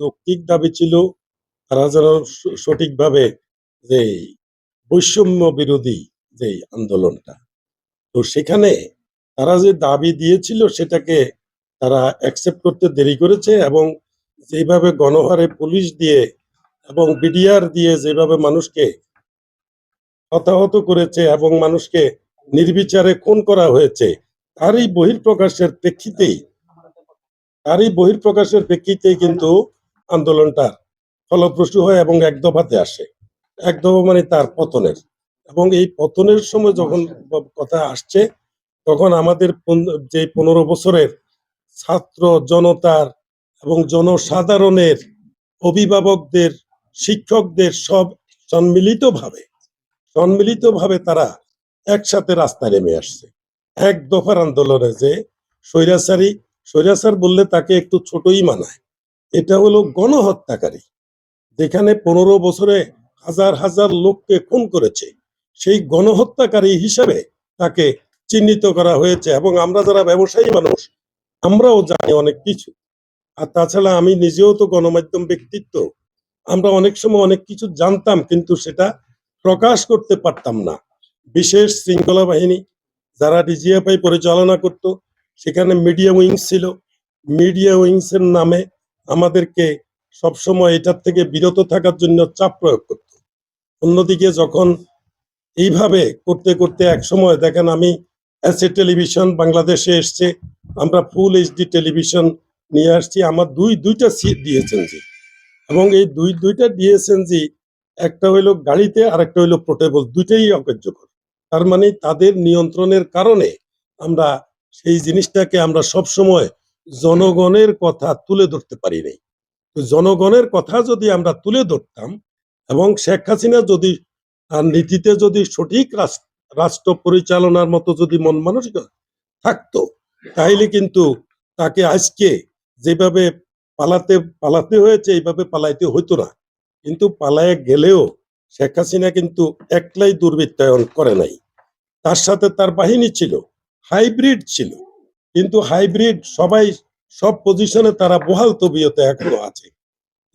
যৌক্তিক দাবি ছিল, তারা যেন সঠিকভাবে যে বৈষম্য বিরোধী যে আন্দোলনটা। তো সেখানে তারা যে দাবি দিয়েছিল সেটাকে তারা অ্যাকসেপ্ট করতে দেরি করেছে এবং যেভাবে গণহারে পুলিশ দিয়ে এবং বিডিআর দিয়ে যেভাবে মানুষকে হতাহত করেছে এবং মানুষকে নির্বিচারে খুন করা হয়েছে, তারই বহির্প্রকাশের প্রেক্ষিতেই, তারই বহির্প্রকাশের প্রেক্ষিতেই কিন্তু আন্দোলনটা ফলপ্রসূ হয় এবং এক দফাতে আসে। এক দফা মানে তার পতনের। এবং এই পতনের সময় যখন কথা আসছে তখন আমাদের যে পনেরো বছরের ছাত্র জনতার এবং জনসাধারণের অভিভাবকদের শিক্ষকদের সব সম্মিলিতভাবে সম্মিলিতভাবে তারা একসাথে রাস্তায় নেমে আসছে। এক দফার আন্দোলনে যে স্বৈরাচারী স্বৈরাচার বললে তাকে একটু ছোটই মানায়। এটা হলো গণহত্যাকারী। যেখানে পনেরো বছরে হাজার হাজার লোককে খুন করেছে। সেই গণহত্যাকারী হিসাবে তাকে চিহ্নিত করা হয়েছে এবং আমরা যারা ব্যবসায়ী মানুষ আমরাও জানি অনেক কিছু। আর তাছাড়া আমি নিজেও তো গণমাধ্যম ব্যক্তিত্ব। আমরা অনেক সময় অনেক কিছু জানতাম কিন্তু সেটা প্রকাশ করতে পারতাম না। বিশেষ শৃঙ্খলা বাহিনী যারা ডিজিএফআই পরিচালনা করত সেখানে মিডিয়া উইংস ছিল। মিডিয়া উইংসের নামে আমাদেরকে সবসময় এটার থেকে বিরত থাকার জন্য চাপ প্রয়োগ করত। অন্যদিকে যখন এইভাবে করতে করতে এক সময় দেখেন আমি এসএ টেলিভিশন বাংলাদেশে এসছে, আমরা ফুল এইচডি টেলিভিশন নিয়ে আসছি, আমার দুই, দুইটা সিট দিয়েছেন জি। এবং এই দুই, দুইটা দিয়েছেন জি, একটা হইল গাড়িতে আর একটা হইল পোর্টেবল, দুইটাই অকার্যকর তার মানে তাদের নিয়ন্ত্রণের কারণে আমরা সেই জিনিসটাকে আমরা সব সময় জনগণের কথা তুলে ধরতে পারি নাই। জনগণের কথা যদি আমরা তুলে ধরতাম এবং শেখ হাসিনা যদি তার নীতিতে যদি সঠিক রাষ্ট্র পরিচালনার মতো যদি মন মানসিকতা থাকতো, তাইলে কিন্তু তাকে আজকে যেভাবে পালাতে পালাতে হয়েছে, এইভাবে পালাইতে হইতো না। কিন্তু পালায় গেলেও শেখ হাসিনা কিন্তু একলাই দুর্বৃত্তায়ন করে নাই। তার সাথে তার বাহিনী ছিল, হাইব্রিড ছিল। কিন্তু হাইব্রিড সবাই সব পজিশনে তারা বহাল তবিয়তে এখনও আছে।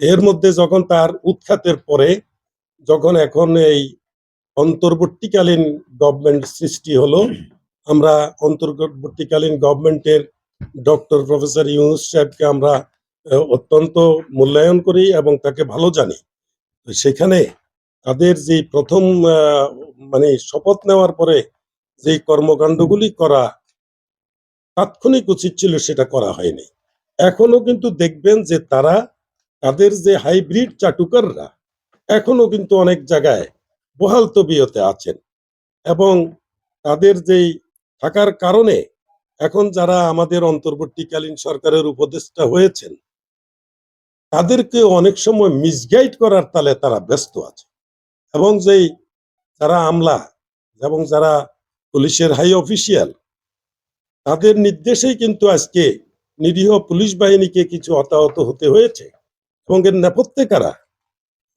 এর মধ্যে যখন তার উৎখাতের পরে যখন এখন এই অন্তর্বর্তীকালীন গভর্নমেন্ট সৃষ্টি হলো, আমরা অন্তর্বর্তীকালীন গভর্নমেন্টের ডক্টর প্রফেসর ইউনুস সাহেবকে আমরা অত্যন্ত মূল্যায়ন করি এবং তাকে ভালো জানি। সেখানে তাদের যে প্রথম মানে শপথ নেওয়ার পরে যে কর্মকাণ্ডগুলি করা তাৎক্ষণিক উচিত ছিল সেটা করা হয়নি। এখনও কিন্তু দেখবেন যে তারা তাদের যে হাইব্রিড চাটুকাররা এখনও কিন্তু অনেক জায়গায় বহাল তবিয়তে আছেন এবং তাদের যেই থাকার কারণে এখন যারা আমাদের অন্তর্বর্তীকালীন সরকারের উপদেষ্টা হয়েছেন, তাদেরকে অনেক সময় মিসগাইড করার তালে তারা ব্যস্ত আছে এবং যেই যারা আমলা এবং যারা পুলিশের হাই অফিসিয়াল তাদের নির্দেশেই কিন্তু আজকে নিরীহ পুলিশ বাহিনীকে কিছু হতাহত হতে হয়েছে। এবং এর নেপথ্যে কারা?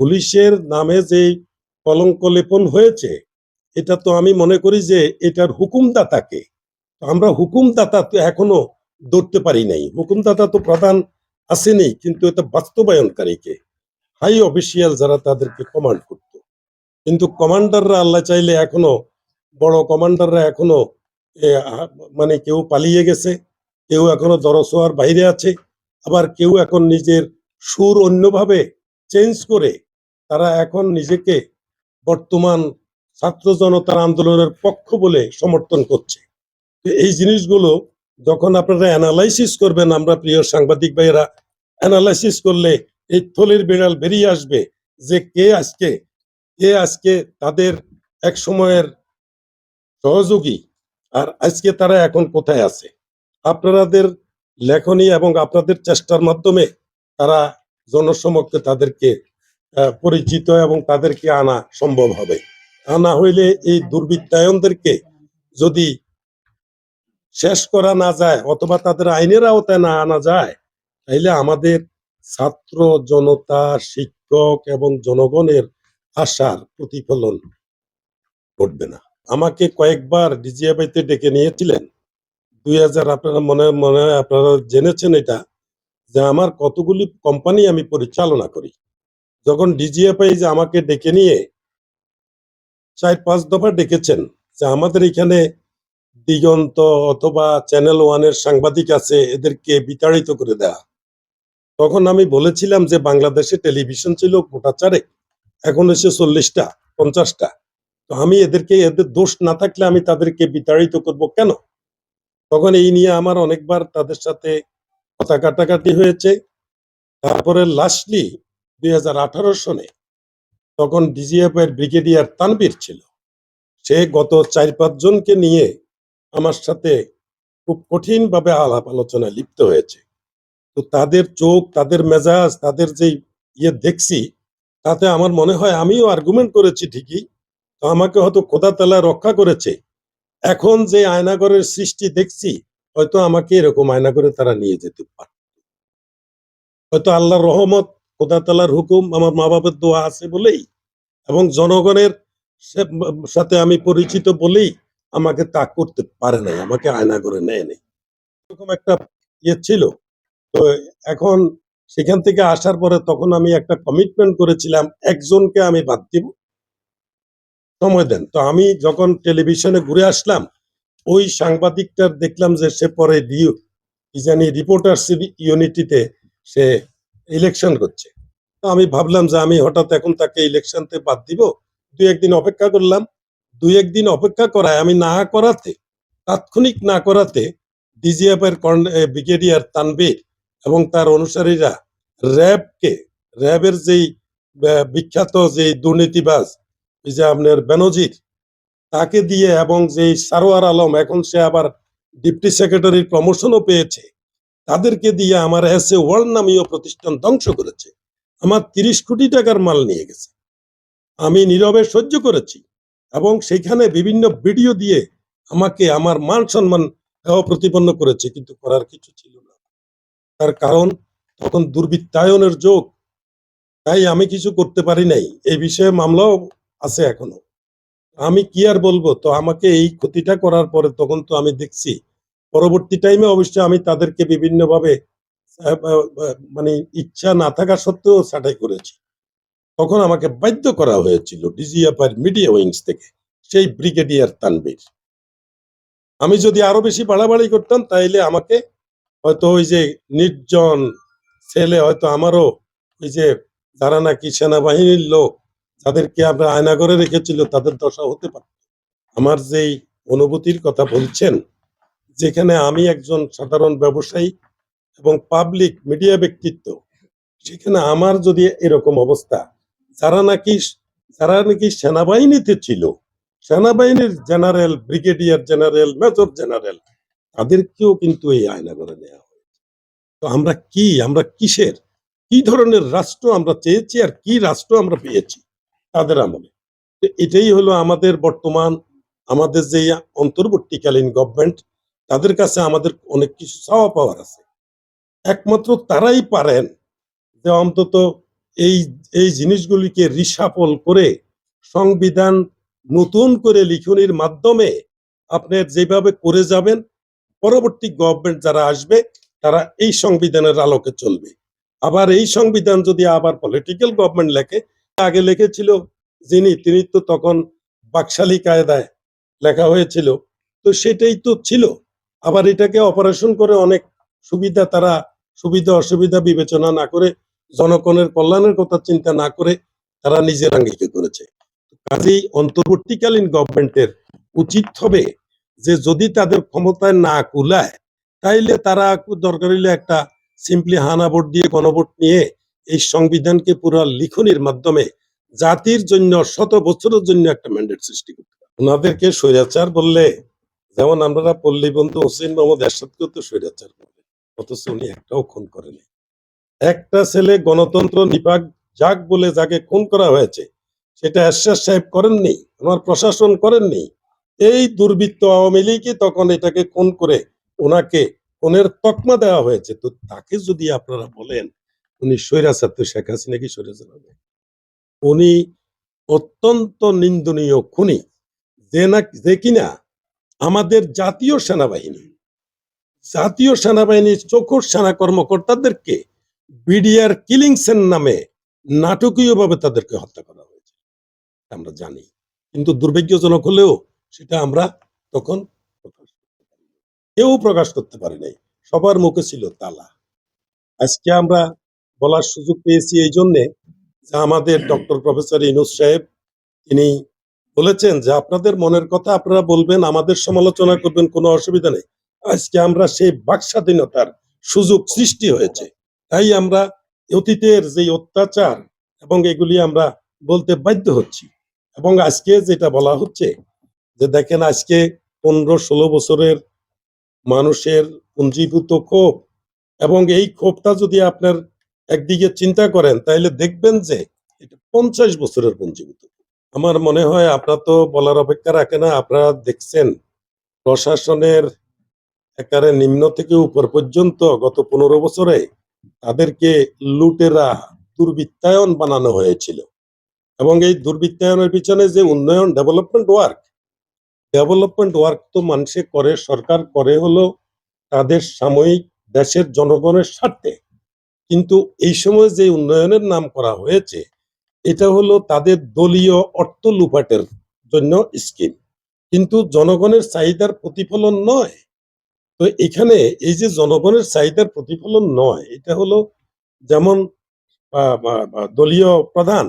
পুলিশের নামে যে কলঙ্ক লেপন হয়েছে, এটা তো আমি মনে করি যে এটার হুকুমদাতাকে। আমরা হুকুমদাতা তো এখনও ধরতে পারি নাই। হুকুমদাতা তো প্রধান আসেনি, কিন্তু এটা বাস্তবায়নকারীকে, হাই অফিসিয়াল যারা তাদেরকে কমান্ড করত। কিন্তু কমান্ডাররা আল্লাহ চাইলে এখনও, বড় কমান্ডাররা এখনও মানে কেউ পালিয়ে গেছে, কেউ এখনও দরসোয়ার বাইরে আছে, আবার কেউ এখন নিজের সুর অন্যভাবে চেঞ্জ করে তারা এখন নিজেকে বর্তমান ছাত্র জনতার আন্দোলনের পক্ষ বলে সমর্থন করছে। তো এই জিনিসগুলো যখন আপনারা অ্যানালাইসিস করবেন, আমরা প্রিয় সাংবাদিক ভাইয়েরা অ্যানালাইসিস করলে এই থলির বিড়াল বেরিয়ে আসবে যে কে আজকে কে আজকে তাদের এক সময়ের সহযোগী আর আজকে তারা এখন কোথায় আছে? আপনাদের লেখনী এবং আপনাদের চেষ্টার মাধ্যমে তারা জনসমক্ষে তাদেরকে পরিচিত এবং তাদেরকে আনা সম্ভব হবে। তা না হইলে এই দুর্বৃত্তায়নদেরকে যদি শেষ করা না যায় অথবা তাদের আইনের আওতায় না আনা যায়, তাইলে আমাদের ছাত্র জনতা, শিক্ষক এবং জনগণের আশার প্রতিফলন ঘটবে না। আমাকে কয়েকবার ডিজিএফআইতে ডেকে নিয়েছিলেন। দুই হাজার আপনারা মনে মনে আপনারা জেনেছেন এটা, যে আমার কতগুলি কোম্পানি আমি পরিচালনা করি। যখন ডিজিএফআই যে আমাকে ডেকে নিয়ে চার পাঁচ দফা ডেকেছেন, যে আমাদের এখানে দিগন্ত অথবা চ্যানেল ওয়ানের সাংবাদিক আছে, এদেরকে বিতাড়িত করে দেয়া। তখন আমি বলেছিলাম যে বাংলাদেশে টেলিভিশন ছিল গোটা চারেক, এখন এসে চল্লিশটা, পঞ্চাশটা। তো আমি এদেরকে, এদের দোষ না থাকলে আমি তাদেরকে বিতাড়িত করব কেন? তখন এই নিয়ে আমার অনেকবার তাদের সাথে কথা কাটাকাটি হয়েছে। তারপরে লাস্টলি দুই হাজার আঠারো সনে তখন ডিজিএফ এর ব্রিগেডিয়ার তানবির ছিল। সে গত চার পাঁচ জনকে নিয়ে আমার সাথে খুব কঠিনভাবে আলাপ আলোচনায় লিপ্ত হয়েছে। তো তাদের চোখ, তাদের মেজাজ, তাদের যে ইয়ে দেখছি, তাতে আমার মনে হয় আমিও আর্গুমেন্ট করেছি ঠিকই। তো আমাকে হয়তো খোদা তালা রক্ষা করেছে। এখন যে আয়নাগরের সৃষ্টি দেখছি, হয়তো আমাকে এরকম আয়না করে তারা নিয়ে যেতে পারে হয়তো আল্লাহর রহমত, খোদা তালার হুকুম, আমার মা বাবার দোয়া আছে বলেই এবং জনগণের সাথে আমি পরিচিত বলেই আমাকে তা করতে পারে নাই, আমাকে আয়না করে নেয় নেই। এরকম একটা ইয়ে ছিল। তো এখন সেখান থেকে আসার পরে তখন আমি একটা কমিটমেন্ট করেছিলাম, একজনকে আমি বাদ দিব। সময় দেন। তো আমি যখন টেলিভিশনে ঘুরে আসলাম, ওই সাংবাদিকটার দেখলাম যে সে পরে ডিউ, কি জানি রিপোর্টার্স ইউনিটিতে সে ইলেকশন করছে। তো আমি ভাবলাম যে আমি হঠাৎ এখন তাকে ইলেকশনতে বাদ দিব, দুই একদিন অপেক্ষা করলাম। দুই একদিন অপেক্ষা করায় আমি না করাতে, তাৎক্ষণিক না করাতে ডিজিএফ এর ব্রিগেডিয়ার তানবীর এবং তার অনুসারীরা র্যাবকে, র্যাবের যেই বিখ্যাত যে দুর্নীতিবাজ এই যে আপনার বেনজির, তাকে দিয়ে এবং যেই সারোয়ার আলম, এখন সে আবার ডিপটি সেক্রেটারির প্রমোশনও পেয়েছে, তাদেরকে দিয়ে আমার এস এ ওয়ার্ল্ড নামীয় প্রতিষ্ঠান ধ্বংস করেছে। আমার তিরিশ কোটি টাকার মাল নিয়ে গেছে। আমি নীরবে সহ্য করেছি এবং সেখানে বিভিন্ন ভিডিও দিয়ে আমাকে আমার মান সম্মান প্রতিপন্ন করেছে, কিন্তু করার কিছু ছিল না। তার কারণ, তখন দুর্বৃত্তায়নের যোগ। তাই আমি কিছু করতে পারি নাই। এই বিষয়ে মামলাও আছে এখনও। আমি কি আর বলব? তো আমাকে এই ক্ষতিটা করার পরে তখন তো আমি দেখছি, পরবর্তী টাইমে অবশ্যই আমি তাদেরকে বিভিন্নভাবে মানে ইচ্ছা না থাকা সত্ত্বেও ছাঁটাই করেছি। তখন আমাকে বাধ্য করা হয়েছিল ডিজিএফআই মিডিয়া উইংস থেকে, সেই ব্রিগেডিয়ার তানবীর আমি যদি আরও বেশি বাড়াবাড়ি করতাম, তাইলে আমাকে হয়তো ওই যে নির্জন ছেলে হয়তো আমারও, ওই যে যারা নাকি সেনাবাহিনীর লোক যাদেরকে আমরা আয়না করে রেখেছিল, তাদের দশা হতে পারে। আমার যেই অনুভূতির কথা বলছেন, যেখানে আমি একজন সাধারণ ব্যবসায়ী এবং পাবলিক মিডিয়া ব্যক্তিত্ব, সেখানে আমার যদি এরকম অবস্থা, যারা নাকি যারা নাকি সেনাবাহিনীতে ছিল, সেনাবাহিনীর general brigadier general major general তাদেরকেও কিন্তু এই আয়না করে নেওয়া হয়েছে। তো আমরা কি, আমরা কিসের? কি ধরনের রাষ্ট্র আমরা চেয়েছি আর কি রাষ্ট্র আমরা পেয়েছি? তাদের আমলে। এটাই হলো আমাদের বর্তমান, আমাদের যে অন্তর্বর্তীকালীন গভর্নমেন্ট তাদের কাছে আমাদের অনেক কিছু চাওয়া পাওয়ার আছে। একমাত্র তারাই পারেন যে অন্তত এই এই জিনিসগুলিকে রিসাফল করে সংবিধান নতুন করে লিখনির মাধ্যমে আপনার যেভাবে করে যাবেন, পরবর্তী গভর্নমেন্ট যারা আসবে, তারা এই সংবিধানের আলোকে চলবে। আবার এই সংবিধান যদি আবার পলিটিক্যাল গভর্নমেন্ট লেখে আগে লিখেছিল যিনি, তিনি তো তখন বাকশালী কায়দায় লেখা হয়েছিল। তো সেটাই তো ছিল। আবার এটাকে অপারেশন করে অনেক সুবিধা, তারা সুবিধা, অসুবিধা বিবেচনা না করে, জনগণের কল্যাণের কথা চিন্তা না করে তারা নিজের আঙ্গিকে করেছে। কাজেই অন্তর্বর্তীকালীন গভর্নমেন্টের উচিত হবে যে যদি তাদের ক্ষমতায় না কুলায়, তাইলে তারা দরকার হলে একটা সিম্পলি হানা ভোট দিয়ে গণভোট নিয়ে এই সংবিধানকে পুরো লিখনির মাধ্যমে জাতির জন্য, শত বছরের জন্য একটা ম্যান্ডেট সৃষ্টি করতে ওনাদেরকে স্বৈরাচার বললে, যেমন আমরা পল্লী বন্ধু হোসেন মোহাম্মদ এরশাদকে তো স্বৈরাচার বলে, অথচ উনি একটাও খুন করেনি। একটা ছেলে গণতন্ত্র নিপাক যাক বলে যাকে খুন করা হয়েছে, সেটা এরশাদ সাহেব করেননি আমার প্রশাসন করেননি। এই দুর্বৃত্ত আওয়ামী লীগই তখন এটাকে খুন করে ওনাকে খুনের তকমা দেওয়া হয়েছে। তো তাকে যদি আপনারা বলেন উনি স্বৈরাচার তো শেখ হাসিনা কি স্বৈরাচার উনি অত্যন্ত নিন্দনীয় খুনি, যে না, যে কিনা আমাদের জাতীয় সেনাবাহিনী, জাতীয় সেনাবাহিনীর চোখর সেনা কর্মকর্তাদেরকে বিডিআর কিলিংসের নামে নাটকীয়ভাবে তাদেরকে হত্যা করা হয়েছে। আমরা জানি, কিন্তু দুর্ভাগ্যজনক হলেও সেটা আমরা তখন প্রকাশ করতে। কেউ প্রকাশ করতে পারি নাই সবার মুখে ছিল তালা। আজকে আমরা বলার সুযোগ পেয়েছি এই জন্যে যে আমাদের ডক্টর প্রফেসর ইনুস সাহেব তিনি বলেছেন যে আপনাদের মনের কথা আপনারা বলবেন, আমাদের সমালোচনা করবেন, কোনো অসুবিধা নেই। আজকে আমরা সেই বাক স্বাধীনতার সুযোগ সৃষ্টি হয়েছে। তাই আমরা অতীতের যে অত্যাচার এবং এগুলি আমরা বলতে বাধ্য হচ্ছি। এবং আজকে যেটা বলা হচ্ছে যে দেখেন আজকে পনেরো ষোলো বছরের মানুষের পুঞ্জীভূত ক্ষোভ এবং এই ক্ষোভটা যদি আপনার একদিকে চিন্তা করেন তাহলে দেখবেন যে এটা পঞ্চাশ বছরের পুঞ্জীভূত। আমার মনে হয় আপনার তো বলার অপেক্ষা রাখে না, আপনারা দেখছেন প্রশাসনের একারে নিম্ন থেকে উপর পর্যন্ত গত পনেরো বছরে তাদেরকে লুটেরা দুর্বৃত্তায়ন বানানো হয়েছিল। এবং এই দুর্বৃত্তায়নের পিছনে যে উন্নয়ন ডেভেলপমেন্ট ওয়ার্ক ডেভেলপমেন্ট ওয়ার্ক তো মানুষে করে, সরকার করে হলো তাদের সাময়িক দেশের জনগণের স্বার্থে। কিন্তু এই সময় যে উন্নয়নের নাম করা হয়েছে, এটা হলো তাদের দলীয় অর্থ লুপাটের জন্য স্কিম। কিন্তু জনগণের চাহিদার প্রতিফলন নয়। তো এখানে এই যে জনগণের চাহিদার প্রতিফলন নয়, এটা হলো যেমন দলীয় প্রধান,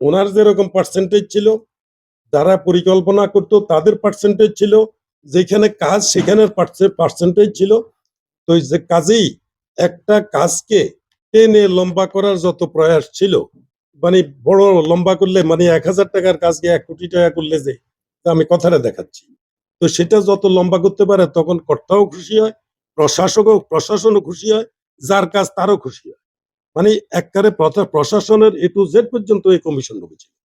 ওনার যেরকম পার্সেন্টেজ ছিল, যারা পরিকল্পনা করতো তাদের পার্সেন্টেজ ছিল, যেখানে কাজ সেখানের পার্সেন্টেজ ছিল। তো যে কাজেই একটা কাজকে টেনে লম্বা করার যত প্রয়াস ছিল মানে বড় লম্বা করলে মানে এক হাজার টাকার কাজকে এক কোটি টাকা করলে যে, তা আমি কথাটা দেখাচ্ছি। তো সেটা যত লম্বা করতে পারে, তখন কর্তাও খুশি হয়, প্রশাসকও, প্রশাসনও খুশি হয়, যার কাজ তারও খুশি হয়। মানে এককারে প্রশাসনের এ টু জেড পর্যন্ত এই কমিশন ঢুকেছিল।